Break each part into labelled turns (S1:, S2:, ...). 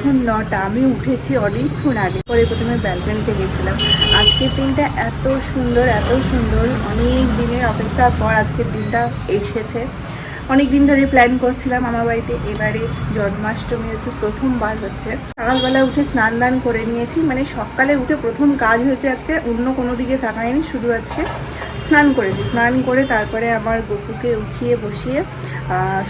S1: এখন নটা, আমি উঠেছি অনেকক্ষণ আগে। পরে প্রথমে ব্যালকনিতে গেছিলাম। আজকের দিনটা এত সুন্দর এত সুন্দর। অনেক দিনের অপেক্ষার পর আজকের দিনটা এসেছে। অনেক দিন ধরে প্ল্যান করছিলাম আমার বাড়িতে এবারে জন্মাষ্টমী হচ্ছে, প্রথমবার হচ্ছে। সকালবেলা উঠে স্নান দান করে নিয়েছি। মানে সকালে উঠে প্রথম কাজ হয়েছে আজকে, অন্য কোনো দিকে তাকায়নি শুধু আজকে স্নান করেছি। স্নান করে তারপরে আমার গপুকে উঠিয়ে বসিয়ে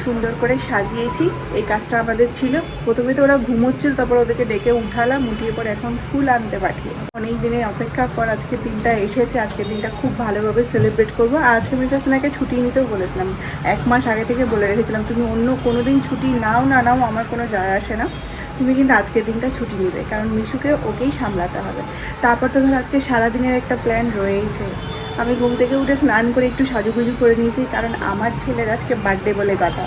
S1: সুন্দর করে সাজিয়েছি। এই কাজটা আমাদের ছিল। প্রথমে তো ওরা ঘুমোচ্ছিল, তারপর ওদেরকে ডেকে উঠালাম, উঠিয়ে পরে এখন ফুল আনতে পাঠিয়েছি। অনেক দিনের অপেক্ষার পর আজকের দিনটা এসেছে আজকের দিনটা খুব ভালোভাবে সেলিব্রেট করব। আজকে মিস্টার সিনহাকে ছুটি নিতেও বলেছিলাম। এক মাস আগে থেকে বলে রেখেছিলাম, তুমি অন্য কোনো দিন ছুটি নাও, না নাও, আমার কোনো যায় আসে না। তুমি কিন্তু আজকের দিনটা ছুটি নেবে। কারণ মিশুকে ওকেই সামলাতে হবে। তারপর তো ধর আজকে সারাদিনের একটা প্ল্যান রয়েইছে। আমি ঘুম থেকে উঠে স্নান করে একটু সাজুগুজু করে নিয়েছি, কারণ আমার ছেলের আজকে বার্থডে বলে কথা।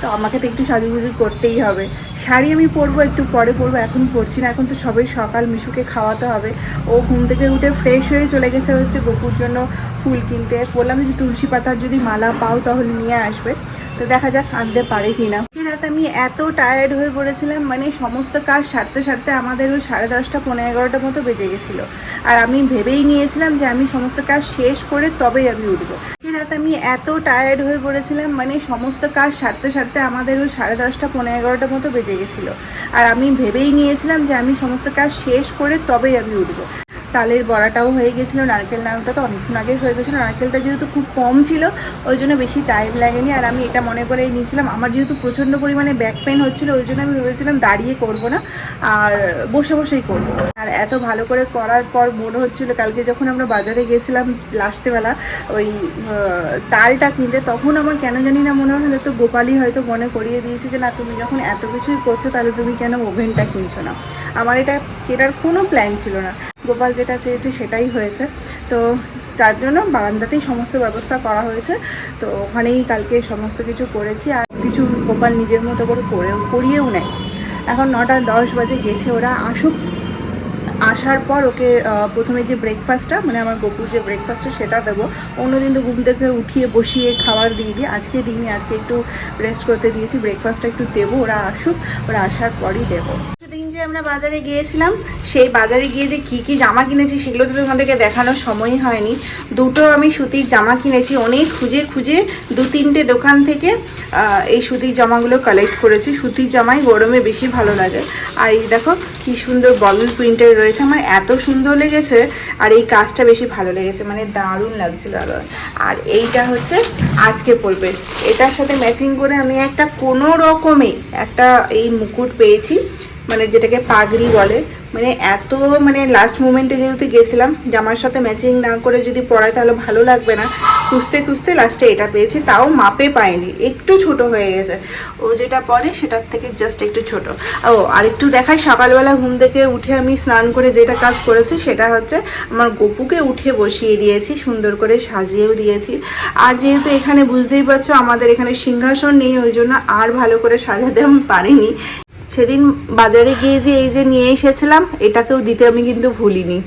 S1: তো আমাকে তো একটু সাজুগুজু করতেই হবে। শাড়ি আমি পরবো, একটু পরে পরবো, এখন পরছি না, এখন তো সবাই সকাল মিশুকে খাওয়াতে হবে। ও ঘুম থেকে উঠে ফ্রেশ হয়ে চলে গেছে হচ্ছে গোপুর জন্য ফুল কিনতে। বললাম যে তুলসী পাতার যদি মালা পাও তাহলে নিয়ে আসবে। তো দেখা যাক আনতে পারে কি কিনা। রাতে আমি এত টায়ার্ড হয়ে পড়েছিলাম মানে সমস্ত কাজ সারতে সারতে আমাদের ওই সাড়ে দশটা পনেরো এগারোটার মতো বেজে গেছিল। আর আমি ভেবেই নিয়েছিলাম যে আমি সমস্ত কাজ শেষ করে তবেই আমি উঠবো। রাতে আমি এত টায়ার্ড হয়ে পড়েছিলাম মানে সমস্ত কাজ সারতে সারতে আমাদের ওই সাড়ে দশটা পনেরো এগারোটার মতো বেজে গেছিল। আর আমি ভেবেই নিয়েছিলাম যে আমি সমস্ত কাজ শেষ করে তবেই আমি উঠবো। তালের বড়াটাও হয়ে গেছিল, নারকেল নাড়ুটা তো অনেকক্ষণ আগে হয়ে গেছিল, নারকেলটা যেহেতু খুব কম ছিল, ওই জন্য বেশি টাইম লাগেনি। আর আমি এটা মনে করে নিয়েছিলাম, আমার যেহেতু প্রচণ্ড পরিমাণে ব্যাক পেন হচ্ছিল, ওই জন্য আমি ভেবেছিলাম দাঁড়িয়ে করব না, আর বসে বসেই করব। আর এত ভালো করে করার পর মনে হচ্ছিল কালকে যখন আমরা বাজারে গেছিলাম লাস্টবেলা ওই তালটা কিনতে, তখন আমার কেন জানি না মনে হলো, তো গোপালই হয়তো মনে করিয়ে দিয়েছে যে, না, তুমি যখন এত কিছুই করছ, তাহলে তুমি কেন ওভেনটা কিনছো না? আমার এটা কেটার কোনো প্ল্যান ছিল না। গোপাল যেটা চেয়েছে সেটাই হয়েছে। তো তার জন্য বারান্দাতেই সমস্ত ব্যবস্থা করা হয়েছে। তো ওখানেই কালকে সমস্ত কিছু করেছি আর কিছু গোপাল নিজের মতো করে করেও, করিয়েও নেয়। এখন নটা দশ বাজে গেছে ওরা আসুক। আসার পর ওকে প্রথমে যে ব্রেকফাস্টটা মানে আমার গপুর যে ব্রেকফাস্টটা সেটা দেবো। অন্যদিন তো ঘুম থেকে উঠিয়ে বসিয়ে খাবার দিয়ে দিই। আজকে দিইনি, আজকে একটু রেস্ট করতে দিয়েছি। ব্রেকফাস্টটা একটু দেবো, ওরা আসুক। ওরা আসার পরই দেবো। আমরা বাজারে গিয়েছিলাম, সেই বাজারে গিয়ে যে কী কী জামা কিনেছি সেগুলো তো তোমাদেরকে দেখানোর সময় হয়নি। দুটো আমি সুতির জামা কিনেছি, অনেক খুঁজে খুঁজে দু তিনটে দোকান থেকে এই সুতির জামাগুলো কালেক্ট করেছি। সুতির জামাই গরমে বেশি ভালো লাগে। আর এই দেখো, কি সুন্দর বল প্রিন্টের রয়েছে, আমার এত সুন্দর লেগেছে, আর এই কাজটা বেশি ভালো লেগেছে মানে দারুণ লাগছিল আরও। আর এইটা হচ্ছে আজকে পড়বে এটার সাথে ম্যাচিং করে আমি একটা কোনো রকমে একটা এই মুকুট পেয়েছি। মানে যেটাকে পাগড়ি বলে মানে এত মানে লাস্ট মোমেন্টে যেহেতু গেছিলাম জামার সাথে ম্যাচিং না করে যদি পড়ায় তাহলে ভালো লাগবে না। খুঁজতে খুঁজতে লাস্টে এটা পেয়েছি, তাও মাপে পাইনি, একটু ছোট হয়ে গেছে। ও যেটা পরে সেটার থেকে জাস্ট একটু ছোট। ও আর একটু দেখাই, সকালবেলা ঘুম থেকে উঠে আমি স্নান করে যেটা কাজ করেছি সেটা হচ্ছে আমার গপুকে উঠে বসিয়ে দিয়েছি, সুন্দর করে সাজিয়েও দিয়েছি। আর যেহেতু এখানে বুঝতেই পারছ আমাদের এখানে সিংহাসন নেই, ওই জন্য আর ভালো করে সাজাতে আমি পারিনি। সেদিন বাজারে গিয়ে যে এই যে নিয়ে এসেছিলাম, এটাকেও দিতে আমি কিন্তু ভুলিনি।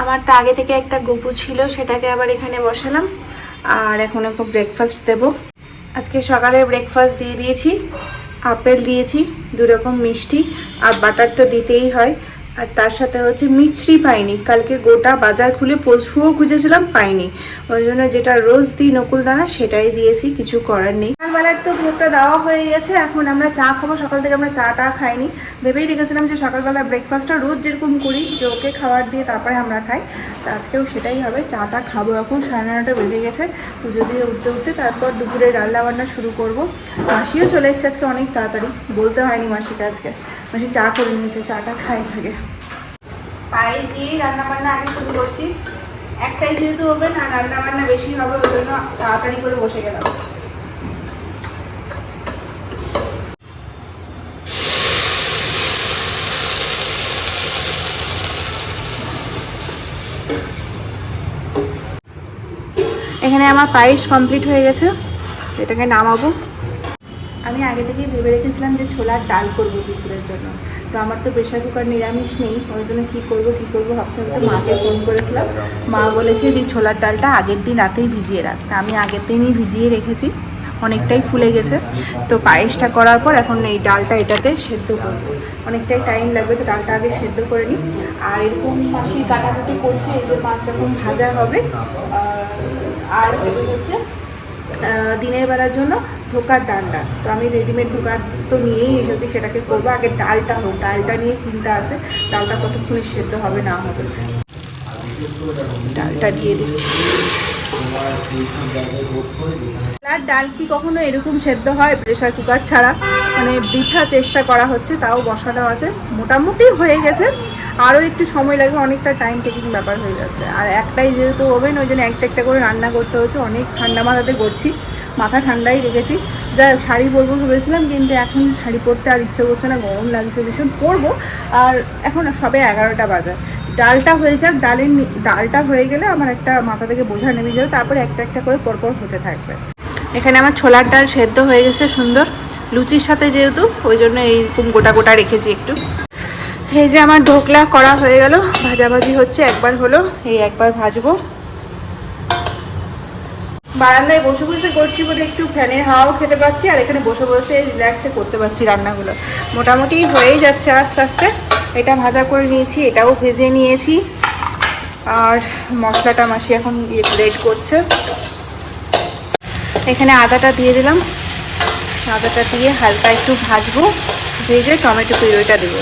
S1: আমার তো আগে থেকে একটা গপু ছিল, সেটাকে আবার এখানে বসালাম। আর এখন এখন ব্রেকফাস্ট দেব। আজকে সকালে ব্রেকফাস্ট দিয়ে দিয়েছি, আপেল দিয়েছি, দুরকম মিষ্টি, আর বাটার তো দিতেই হয়। আর তার সাথে হচ্ছে মিছরি পাইনি। কালকে গোটা বাজার খুলে পশুও খুঁজেছিলাম, পাইনি। ওই জন্য যেটা রোজ দিই নকুল দানা, সেটাই দিয়েছি, কিছু করার নেই। সকালবেলার তো ভোগটা দেওয়া হয়ে গেছে, এখন আমরা চা খাব। সকাল থেকে আমরা চা টা খাইনি। ভেবেই রেখেছিলাম যে সকালবেলা ব্রেকফাস্টটা রোজ যেরকম করি, যে ওকে খাবার দিয়ে তারপরে আমরা খাই। তো আজকেও সেটাই হবে চা টা খাব এখন, সাড়ে নটা বেজে গেছে। পুজো দিয়ে উঠতে উঠতে তারপর দুপুরে রান্না বান্না শুরু করব। মাসিও চলে এসেছে আজকে অনেক তাড়াতাড়ি, বলতে হয়নি মাসিকে আজকে। মাসি চা করে নিয়েছে চাটা খাই থাকে পায়েস দিয়ে রান্না বান্না আগে শুরু করছি। একটাই যেহেতু হবে না রান্না বান্না বেশি হবে, ওই জন্য তাড়াতাড়ি করে বসে গেলাম। এখানে আমার পায়েস কমপ্লিট হয়ে গেছে। এটাকে নামাবো। আমি আগে থেকেই ভেবে রেখেছিলাম যে ছোলার ডাল করব দুপুরের জন্য। তো আমার তো প্রেশার কুকার নিরামিষ নেই, ওই জন্য কী করব কী করব ভাবতে ভাবতে মাকে ফোন করেছিলাম। মা বলেছে যে ছোলার ডালটা আগের দিন রাতেই ভিজিয়ে রাখ। তা আমি আগের দিনই ভিজিয়ে রেখেছি, অনেকটাই ফুলে গেছে। তো পায়েসটা করার পর এখন এই ডালটা এটাতে সেদ্ধ করব। অনেকটাই টাইম লাগবে, তো ডালটা আগে সেদ্ধ করে নিই। আর এরকম মাসি কাটাকুটি করছে, এই যে পাঁচ রকম ভাজা হবে আর হচ্ছে দিনের বেলার জন্য ধোকার ডান্ডা। তো আমি রেডিমেড ধোকার তো নিয়েই এসেছি, সেটাকে করব। আগে ডালটা হোক, ডালটা নিয়ে চিন্তা আছে, ডালটা কতক্ষণে সেদ্ধ হবে, না হবে। ডালটা দিয়ে দিই। আর ডাল কি কখনো এরকম সেদ্ধ হয়? প্রেশার কুকার ছাড়া। মানে বৃথা চেষ্টা করা হচ্ছে, তাও বসানো আছে। মোটামুটি হয়ে গেছে। আরও একটু সময় লাগবে, অনেকটা টাইম টেকিং ব্যাপার হয়ে যাচ্ছে। আর একটাই যেহেতু ওভেন ওই জন্য একটা একটা করে রান্না করতে হচ্ছে। অনেক ঠান্ডা মাথাতে করছি, মাথা ঠান্ডাই রেখেছি। হোক, শাড়ি পরবো ভেবেছিলাম, কিন্তু এখন শাড়ি পরতে আর ইচ্ছে করছে না, গরম লাগছে ভীষণ। পরবো, আর এখন সবে এগারোটা বাজে। ডালটা হয়ে যাক, ডালের ডালটা হয়ে গেলে আমার একটা মাথা থেকে বোঝা নেমে যাবে, তারপরে একটা একটা করে পরপর হতে থাকবে। এখানে আমার ছোলার ডাল সেদ্ধ হয়ে গেছে, সুন্দর। লুচির সাথে যেহেতু, ওই জন্য এইরকম গোটা গোটা রেখেছি একটু। এই যে আমার ঢোকলা করা হয়ে গেল, ভাজাভাজি হচ্ছে, একবার হলো, এই একবার ভাজবো। বারান্দায় বসে বসে করছি বলে একটু ফ্যানের হাওয়াও খেতে পাচ্ছি, আর এখানে বসে বসে রিল্যাক্সে করতে পারছি রান্নাগুলো। মোটামুটি হয়েই যাচ্ছে আস্তে আস্তে। এটা ভাজা করে নিয়েছি, এটাও ভেজে নিয়েছি। আর মশলাটা মাসি এখন রেড করছে। এখানে আদাটা দিয়ে দিলাম। আদাটা দিয়ে হালকা একটু ভাজবো, ভেজে টমেটো পিউরিটা দেবো।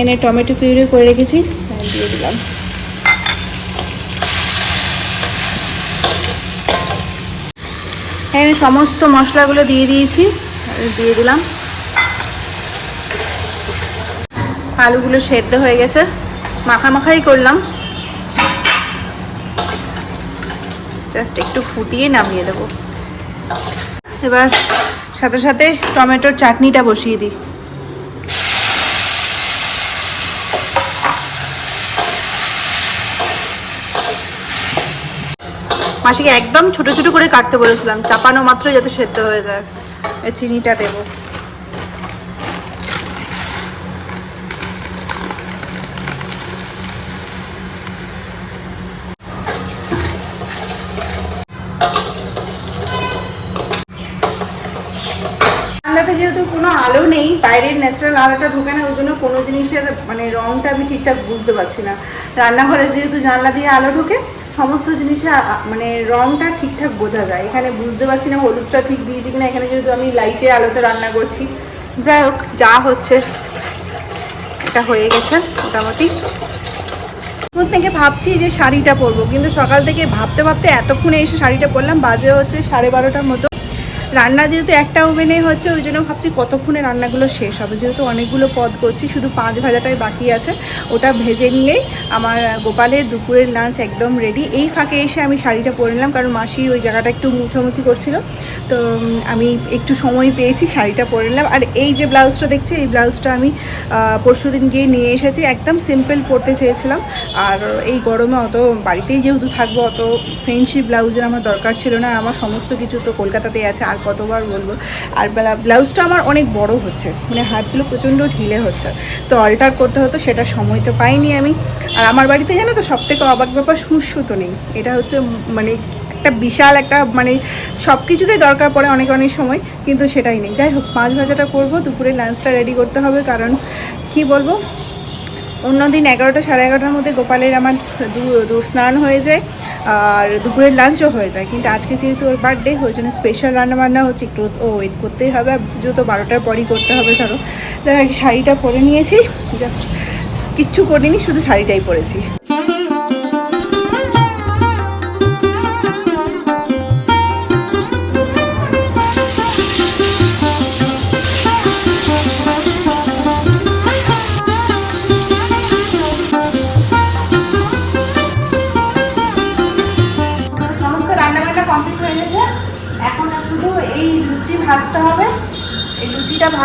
S1: এনে টমেটো পিউরি করে রেখেছি দিয়ে দিলাম। এখানে সমস্ত মশলাগুলো দিয়ে দিয়েছি দিয়ে দিলাম। আলুগুলো সেদ্ধ হয়ে গেছে মাখা মাখাই করলাম। জাস্ট একটু ফুটিয়ে নামিয়ে দেবো। এবার সাথে সাথে টমেটোর চাটনিটা বসিয়ে দিই। মাসিকে একদম ছোট ছোট করে কাটতে বলেছিলাম। চাপানো মাত্র যাতে সেদ্ধ হয়ে যায়। চিনিটা দেবো। যেহেতু কোনো আলো নেই, বাইরের ন্যাচারাল আলোটা ঢোকে না, ওই জন্য কোনো জিনিসের মানে রংটা আমি ঠিকঠাক বুঝতে পারছি না। রান্নাঘরে যেহেতু জানলা দিয়ে আলো ঢোকে সমস্ত আ- মানে রংটা ঠিকঠাক বোঝা যায়। এখানে বুঝতে পারছি না হলুদটা ঠিক দিয়েছি কিনা। এখানে যেহেতু আমি লাইটের আলোতে রান্না করছি। যাই হোক, যা হচ্ছে, এটা হয়ে গেছে মোটামুটি। এখন থেকে ভাবছি যে শাড়িটা পরবো, কিন্তু সকাল থেকে ভাবতে ভাবতে এতক্ষণে এসে শাড়িটা পরলাম। বাজে হচ্ছে সাড়ে বারোটার মতো। রান্না যেহেতু একটা ওভেনে হচ্ছে, ওই জন্য ভাবছি কতক্ষণে রান্নাগুলো শেষ হবে। যেহেতু অনেকগুলো পদ করছি, শুধু পাঁচ ভাজাটাই বাকি আছে, ওটা ভেজে নিলেই আমার গোপালের দুপুরের লাঞ্চ একদম রেডি এই ফাঁকে এসে আমি শাড়িটা পরে নিলাম, কারণ মাসি ওই জায়গাটা একটু মুছামুছি করছিল। তো আমি একটু সময় পেয়েছি শাড়িটা পরে নিলাম। আর এই যে ব্লাউজটা দেখছি, এই ব্লাউজটা আমি পরশু দিন গিয়ে নিয়ে এসেছি, একদম সিম্পল পরতে চেয়েছিলাম। আর এই গরমে অত বাড়িতেই যেহেতু থাকব, অত ফ্রেন্ডশিপ ব্লাউজের আমার দরকার ছিল না, আমার সমস্ত কিছু তো কলকাতাতেই আছে। আর কতবার বলব? আর ব্লা- ব্লাউজটা আমার অনেক বড় হচ্ছে। মানে হাতগুলো প্রচণ্ড ঢিলে হচ্ছে। তো অল্টার করতে হতো, সেটা সময় তো পাইনি আমি। আর আমার বাড়িতে জানো তো সব থেকে অবাক ব্যাপার সুসুতো নেই। এটা হচ্ছে মানে একটা বিশাল একটা মানে সব কিছুতেই দরকার পড়ে অনেক অনেক সময়, কিন্তু সেটাই নেই। যাই হোক, মাছ ভাজাটা করব, দুপুরে লাঞ্চটা রেডি করতে হবে, কারণ কি বলব? অন্যদিন এগারোটা সাড়ে এগারোটার মধ্যে গোপালের আমার দু- স্নান হয়ে যায়, আর দুপুরের লাঞ্চও হয়ে যায়। কিন্তু আজকে যেহেতু ওর বার্থডে ওই জন্য স্পেশাল রান্নাবান্না হচ্ছে, একটু ও ওয়েট করতেই হবে, আর পুজো তো বারোটার পরই করতে হবে ধরো। তাই শাড়িটা পরে নিয়েছি জাস্ট কিচ্ছু করিনি, শুধু শাড়িটাই পরেছি।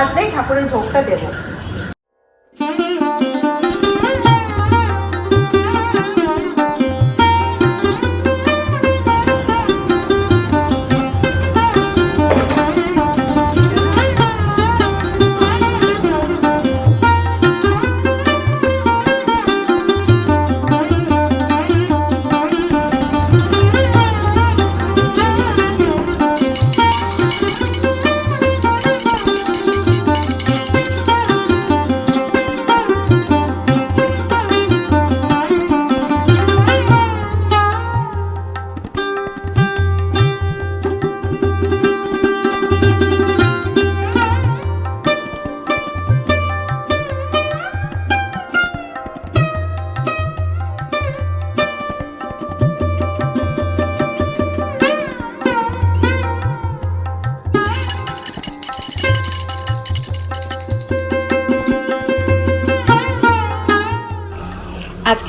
S1: ভাজলেই ঠাকুরের ভোগটা দেবো।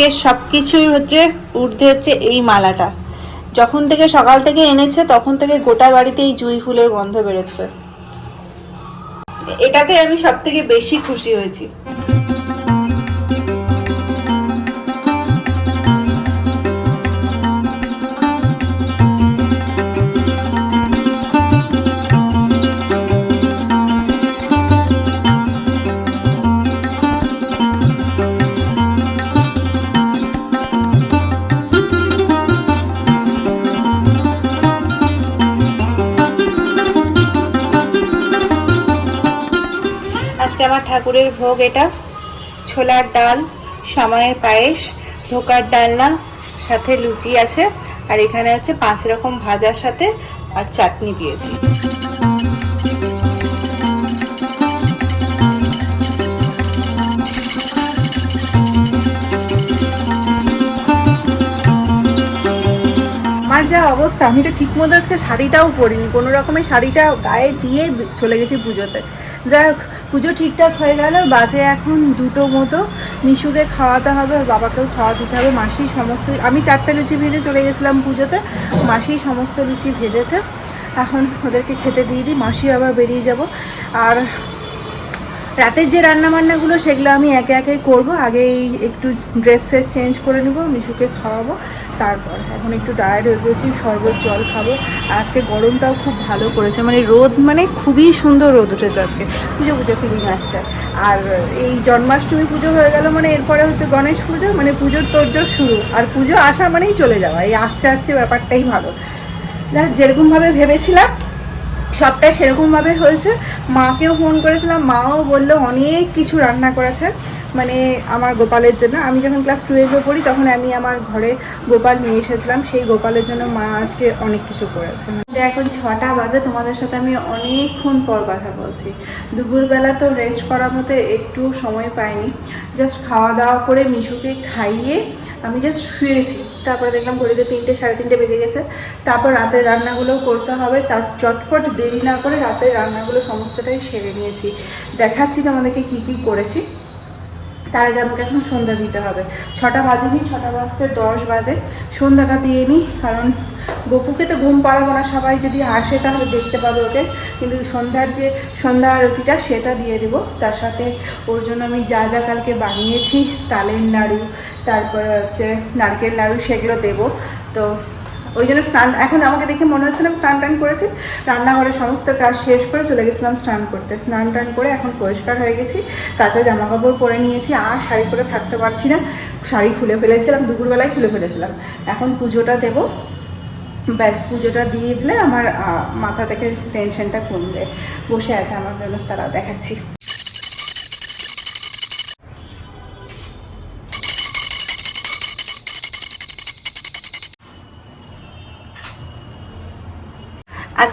S1: আজকে সব কিছুই হচ্ছে উর্ধে হচ্ছে এই মালাটা। যখন থেকে সকাল থেকে এনেছে, তখন থেকে গোটা বাড়িতে এই জুঁই ফুলের গন্ধ বেরোচ্ছে। এটাতে আমি সব থেকে বেশি খুশি হয়েছি। ঠাকুরের ভোগ এটা। ছোলার ডাল, সামায়ের পায়েস, ধোকার ডালনা, সাথে লুচি আছে। আর এখানে হচ্ছে পাঁচ রকম ভাজার সাথে আর চাটনি দিয়েছি। আমার যা অবস্থা, আমি তো ঠিক মতো আজকে শাড়িটাও পরিনি। কোনো রকমের শাড়িটা গায়ে দিয়ে চলে গেছি পুজোতে। যাই হোক, পুজো ঠিকঠাক হয়ে গেল, বাজে এখন দুটো মতো। মিশুকে খাওয়াতে হবে, বাবাকেও খাওয়া দিতে হবে। মাসি সমস্ত, আমি চারটে লুচি ভেজে চলে গেছিলাম পুজোতে। মাসি সমস্ত লুচি ভেজেছে। এখন ওদেরকে খেতে দিয়ে দিই মাসি আবার বেরিয়ে যাব। আর রাতের যে রান্না বান্নাগুলো সেগুলো আমি একে একে করব। আগে একটু ড্রেস ফ্রেস চেঞ্জ করে নেব মিশুকে খাওয়াবো। তারপর। এখন একটু টায়ার্ড হয়ে গেছি, শরবত, জল খাব। আজকে গরমটাও খুব ভালো করেছে মানে রোদ মানে খুবই সুন্দর রোদ উঠেছে আজকে। পুজো পুজো ফিলিং আসছে। আর এই জন্মাষ্টমী পুজো হয়ে গেল মানে এরপরে হচ্ছে গণেশ পুজো মানে পুজোর তোরজোর শুরু। আর পুজো আসা মানেই চলে যাওয়া, এই আসছে আসছে ব্যাপারটাই ভালো। দেখ, যেরকমভাবে ভেবেছিলাম, সবটা সেরকমভাবে হয়েছে। মাকেও ফোন করেছিলাম, মাও বলল অনেক কিছু রান্না করেছে। মানে আমার গোপালের জন্য। আমি যখন ক্লাস টুয়েলভে পড়ি, তখন আমি আমার ঘরে গোপাল নিয়ে এসেছিলাম। সেই গোপালের জন্য মা আজকে অনেক কিছু করেছে। এখন ছটা বাজে, তোমাদের সাথে আমি অনেকক্ষণ পর কথা বলছি। দুপুরবেলা তো রেস্ট করার মতো একটু সময় পাইনি। জাস্ট খাওয়া দাওয়া করে মিশুকে খাইয়ে আমি জাস্ট শুয়েছি। তারপরে দেখলাম ঘড়িতে তিনটে, সাড়ে তিনটে বেজে গেছে। তারপর রাতের রান্নাগুলো করতে হবে। তার চটপট দেরি না করে রাতের রান্নাগুলো সমস্তটাই সেরে নিয়েছি। দেখাচ্ছি তোমাদেরকে কী কী করেছি। তার আগে আমাকে এখন সন্ধ্যা দিতে হবে। ছটা বাজে বাজেনি, ছটা বাজতে দশ বাজে। সন্ধ্যাটা দিয়ে নিই কারণ গপুকে তো ঘুম পাড়াবো না, সবাই যদি আসে তাহলে দেখতে পাবে ওকে। কিন্তু সন্ধ্যার যে সন্ধ্যা আরতিটা সেটা দিয়ে দেবো। তার সাথে ওর জন্য আমি যা যা কালকে বানিয়েছি, তালের নাড়ু, তারপরে হচ্ছে নারকেল নাড়ু, সেগুলো দেবো। তো ওই জন্য স্নান, এখন আমাকে দেখে মনে হচ্ছে না আমি স্নান টান করেছি। রান্নাঘরে সমস্ত কাজ শেষ করে চলে গেছিলাম স্নান করতে। স্নান টান করে এখন পরিষ্কার হয়ে গেছি। কাঁচা জামা কাপড় পরে নিয়েছি, আর শাড়ি পরে থাকতে পারছি না। শাড়ি খুলে ফেলেছিলাম, দুপুরবেলায় খুলে ফেলেছিলাম। এখন পুজোটা দেবো। ব্যাস, পুজোটা দিয়ে দিলে আমার মাথা থেকে টেনশনটা কমবে। বসে আছে আমার জন্য, তারা দেখাচ্ছি।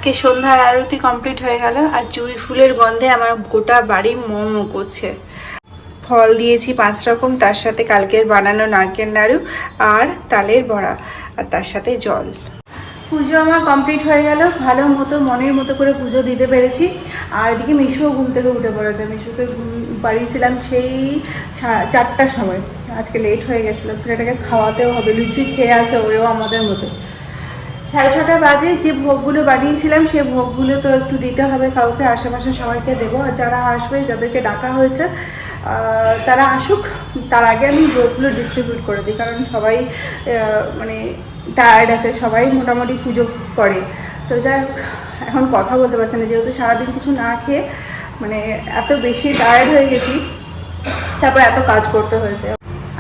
S1: আজকে সন্ধ্যার আরতি কমপ্লিট হয়ে গেল আর জুঁই ফুলের গন্ধে আমার গোটা বাড়ি মোমো করছে। ফল দিয়েছি পাঁচ রকম, তার সাথে কালকের বানানো নারকেল নাড়ু আর তালের বড়া আর তার সাথে জল। পুজো আমার কমপ্লিট হয়ে গেল, ভালো মতো, মনের মতো করে পুজো দিতে পেরেছি। আর এদিকে মিশুও ঘুম থেকে উঠে পড়েছে, মিশুকে ঘুম পাড়িয়েছিলাম সেই চারটার সময়। আজকে লেট হয়ে গেছিল, ছেলেটাকে খাওয়াতেও হবে, লুচি খেয়ে আছে ওও আমাদের মতো। সাড়ে ছটা বাজে যে ভোগগুলো বানিয়েছিলাম সেই ভোগগুলো তো একটু দিতে হবে কাউকে, আশেপাশে সবাইকে দেবো। আর যারা আসবে, যাদেরকে ডাকা হয়েছে তারা আসুক। তার আগে আমি ভোগগুলো ডিস্ট্রিবিউট করে দিই, কারণ সবাই মানে টায়ার্ড আছে, সবাই মোটামুটি পুজো করে। তো যাই এখন কথা বলতে পারছে না, যেহেতু সারাদিন কিছু না খেয়ে মানে এত বেশি টায়ার্ড হয়ে গেছি, তারপর এত কাজ করতে হয়েছে।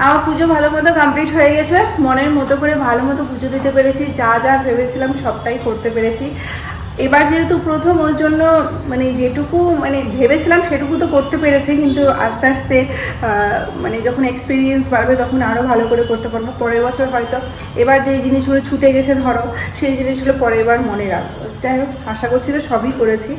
S1: আমার পুজো ভালো মতো কমপ্লিট হয়ে গেছে। মনের মতো করে ভালো মতো পুজো দিতে পেরেছি। যা যা ভেবেছিলাম সবটাই করতে পেরেছি। এবার যেহেতু প্রথম ওর জন্য মানে যেটুকু মানে ভেবেছিলাম সেটুকু তো করতে পেরেছি, কিন্তু আস্তে আস্তে মানে যখন এক্সপিরিয়েন্স বাড়বে তখন আরও ভালো করে করতে পারব। পরের বছর হয়তো এবার যে জিনিসগুলো ছুটে গেছে ধরো, সেই জিনিসগুলো পরের বার মনে রাখব। যাই হোক, আশা করছি তো সবই করেছি।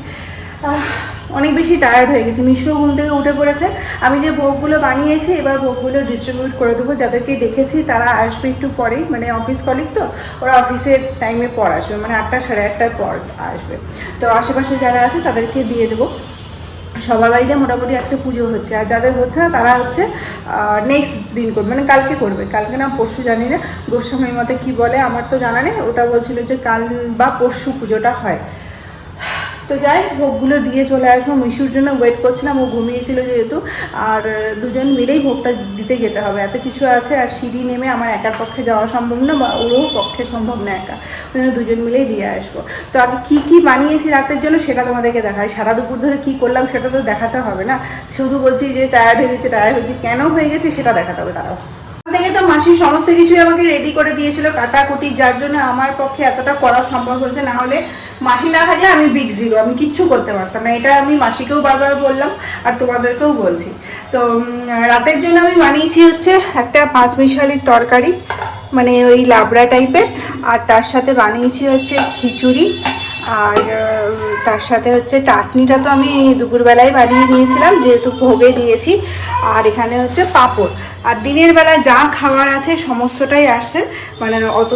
S1: অনেক বেশি টায়ার্ড হয়ে গেছি। মিশো ঘুম থেকে উঠে পড়েছে। আমি যে ভোগগুলো বানিয়েছি, এবার ভোগগুলো ডিস্ট্রিবিউট করে দেবো। যাদেরকে দেখেছি, তারা আসবে একটু পরেই। মানে অফিস কলিগ তো, ওরা অফিসের টাইমে পর আসবে। মানে আটটা, সাড়ে আটটার পর আসবে। তো আশেপাশে যারা আছে, তাদেরকে দিয়ে দেবো। সবার বাড়িতে মোটামুটি আজকে পুজো হচ্ছে। আর যাদের হচ্ছে না, তারা হচ্ছে নেক্সট দিন করবে। মানে কালকে করবে। কালকে না, পরশু জানি না। গোস্বামীর মতে কি বলে, আমার তো জানা নেই। ওটা বলছিল যে কাল বা পরশু পুজোটা হয়। তো যাই ভোগগুলো দিয়ে চলে আসব। মিশুর জন্য ওয়েট করছিলাম, ও ঘুমিয়েছিল যেহেতু। আর দুজন মিলেই ভোগটা দিতে যেতে হবে। এত কিছু আছে, আর সিঁড়ি নেমে আমার একার পক্ষে যাওয়া সম্ভব না, বা ওরও পক্ষে সম্ভব না একা। ওই জন্য দুজন মিলেই দিয়ে আসব। তো আগে কী কী বানিয়েছি রাতের জন্য সেটা তোমাদেরকে দেখাই। সারা দুপুর ধরে কী করলাম সেটা তো দেখাতে হবে না। শুধু বলছি যে টায়ার্ড হয়ে গেছে টায়ার্ড হয়েছে কেন হয়ে গেছে সেটা দেখাতে হবে তারাও মাসি সমস্ত কিছুই আমাকে রেডি করে দিয়েছিল কাটাকুটি, যার জন্য আমার পক্ষে এতটা করা সম্ভব হয়েছে। না হলে মাসি না থাকলে আমি বিগ জিরো আমি কিচ্ছু করতে পারতাম না। এটা আমি মাসিকেও বারবার বললাম আর তোমাদেরকেও বলছি। তো রাতের জন্য আমি বানিয়েছি হচ্ছে একটা পাঁচ মিশালির তরকারি মানে ওই লাবড়া টাইপের আর তার সাথে বানিয়েছি হচ্ছে খিচুড়ি। আর তার সাথে হচ্ছে চাটনিটা তো আমি দুপুরবেলায় বানিয়ে নিয়েছিলাম, যেহেতু ভোগে দিয়েছি। আর এখানে হচ্ছে পাঁপড়। আর দিনের বেলা যা খাবার আছে সমস্তটাই আসছে। মানে অত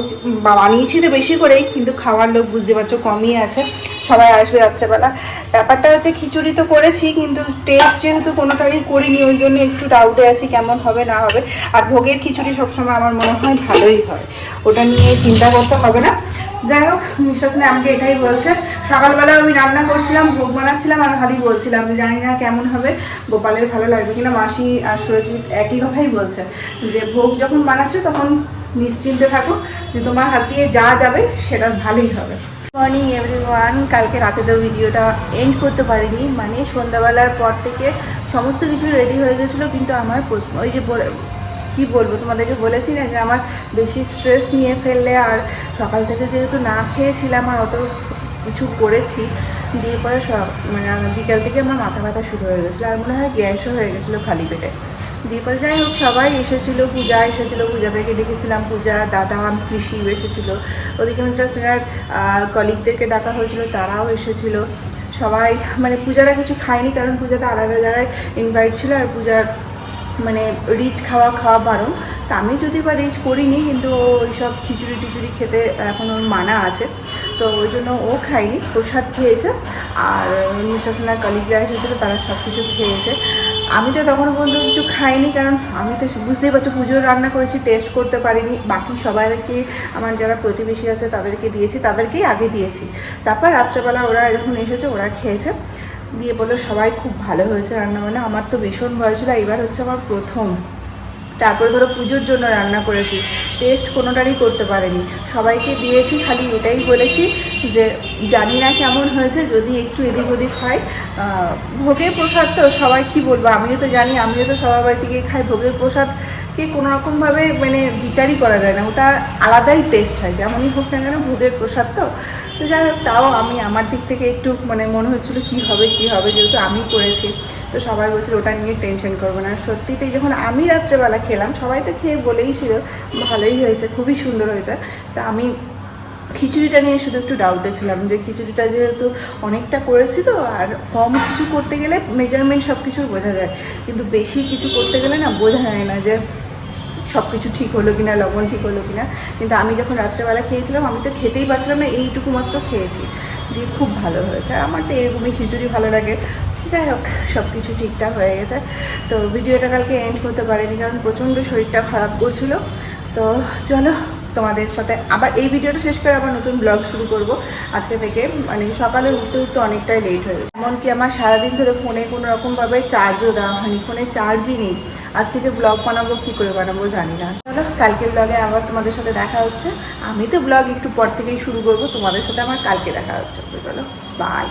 S1: বানিয়েছি তো বেশি করেই, কিন্তু খাওয়ার লোক বুঝতে পারছ কমই আছে। সবাই আসবে রাত্রেবেলা। ব্যাপারটা হচ্ছে খিচুড়ি তো করেছি, কিন্তু টেস্ট যেহেতু কোনোটারই করিনি, ওই জন্য একটু ডাউটে আছি কেমন হবে, না হবে। আর ভোগের খিচুড়ি সবসময় আমার মনে হয় ভালোই হয়। ওটা নিয়ে চিন্তা করতে হবে না। যাই হোক নেই আমাকে এটাই বলছে। সকালবেলা আমি রান্না করছিলাম, ভোগ বানাচ্ছিলাম আর খালি বলছিলাম যে জানি না কেমন হবে, গোপালের ভালো লাগবে কিনা, মাসি আর সুরজিৎ একই কথাই বলছে, যে ভোগ যখন বানাচ্ছো তখন নিশ্চিন্তে থাকো যে তোমার হাত দিয়ে যা যাবে সেটা ভালোই হবে। মর্নিং এভরিওয়ান কালকে রাতে তো ভিডিওটা এন্ড করতে পারিনি মানে সন্ধ্যাবেলার পর থেকে সমস্ত কিছু রেডি হয়ে গেছিল, কিন্তু আমার ওই যে কি বলব? তোমাদেরকে বলেছি না যে আমার বেশি স্ট্রেস নিয়ে ফেললে আর সকাল থেকে যেহেতু না খেয়েছিলাম আর অত কিছু করেছি, দিয়ে পরে সব মানে বিকাল থেকে আমার মাথা ব্যথা শুরু হয়ে গেছিল আর মনে হয় গ্যাসও হয়ে গেছিল খালি পেটে। দিয়ে পরে যাই হোক, সবাই এসেছিল, পূজা এসেছিল, পূজা থেকে ডেকেছিলাম পূজা, দাদা কৃষি এসেছিল। ওদিকে মিস্টার সিনার কলিগদেরকে ডাকা হয়েছিল, তারাও এসেছিল। সবাই মানে পূজারা কিছু খায়নি কারণ পূজাতে আলাদা জায়গায় ইনভাইট ছিল আর পূজার মানে রিচ খাওয়া খাওয়া বারণ। তা আমি যদি বা রিচ করিনি, কিন্তু ওইসব খিচুড়ি টিচুড়ি খেতে এখন ওর মানা আছে। তো ওই জন্য ও খায়নি, প্রসাদ খেয়েছে। আর নিঃশ্বাসনার কলিগরা এসেছিল, তারা সব কিছু খেয়েছে। আমি তো তখনও পর্যন্ত কিছু খাইনি, কারণ আমি তো বুঝতেই পারছ, পুজোর রান্না করেছি টেস্ট করতে পারিনি। বাকি সবাইকে, আমার যারা প্রতিবেশী আছে, তাদেরকে দিয়েছি, তাদেরকেই আগে দিয়েছি। তারপর রাত্রেবেলা ওরা যখন এসেছে, ওরা খেয়েছে। দিয়ে বলল, সবাই খুব ভালো হয়েছে রান্নাবান্না। আমার তো ভীষণ ভয় ছিল। এবার হচ্ছে আমার প্রথম। তারপরে ধরো পুজোর জন্য রান্না করেছি। টেস্ট কোনোটারই করতে পারেনি। সবাইকে দিয়েছি, খালি এটাই বলেছি যে, জানি না কেমন হয়েছে। যদি একটু এদিক ওদিক হয় ভোগের প্রসাদ তো সবাই কি বলব? আমিও তো জানি, আমিও তো সবার বাড়ি থেকে খাই। ভোগের প্রসাদকে কোনো রকমভাবে মানে বিচারই করা যায় না। ওটা আলাদাই টেস্ট হয়। যেমনই হোক না কেন ভোগের প্রসাদ তো। তো যাই হোক, তাও আমি আমার দিক থেকে একটু মানে মনে হচ্ছিল কী হবে কী হবে, যেহেতু আমি করেছি। তো সবাই বলছিল ওটা নিয়ে টেনশন করব না। সত্যিতেই যখন আমি রাত্রেবেলা খেলাম, সবাই তো খেয়ে বলেই ছিল, ভালোই হয়েছে, খুবই সুন্দর হয়েছে। তা আমি খিচুড়িটা নিয়ে শুধু একটু ডাউটে ছিলাম যে খিচুড়িটা যেহেতু অনেকটা করেছি তো, আর কম কিছু করতে গেলে মেজারমেন্ট সব কিছু বোঝা যায়। কিন্তু বেশি কিছু করতে গেলে না বোঝা যায় না যে সব কিছু ঠিক হলো কিনা, লবণ ঠিক হলো কিনা। কিন্তু আমি যখন রাত্রেবেলা খেয়েছিলাম, আমি তো খেতেই পারছিলাম না, এইটুকু মাত্র খেয়েছি। দিয়ে খুব ভালো হয়েছে। আর আমার তো এরকমই খিচুড়ি ভালো লাগে। যাই হোক সব কিছু ঠিকঠাক হয়ে গেছে। তো ভিডিওটা কালকে এন্ড করতে পারিনি, কারণ প্রচণ্ড শরীরটা খারাপ করছিল। তো চলো, তোমাদের সাথে আবার এই ভিডিওটা শেষ করে আবার নতুন ব্লগ শুরু করব। আজকে থেকে মানে সকালে উঠতে উঠতে অনেকটাই লেট হয়ে গেছে। এমনকি আমার সারাদিন ধরে ফোনে কোনো রকমভাবে চার্জও দেওয়া হয়নি ফোনে চার্জই নেই। আজকে যে ব্লগ বানাবো, কী করে বানাবো জানি না। চলো, কালকের ব্লগে আবার তোমাদের সাথে দেখা হচ্ছে। আমি তো ব্লগ একটু পর থেকেই শুরু করব, তোমাদের সাথে আমার কালকে দেখা হচ্ছে। চলো বাই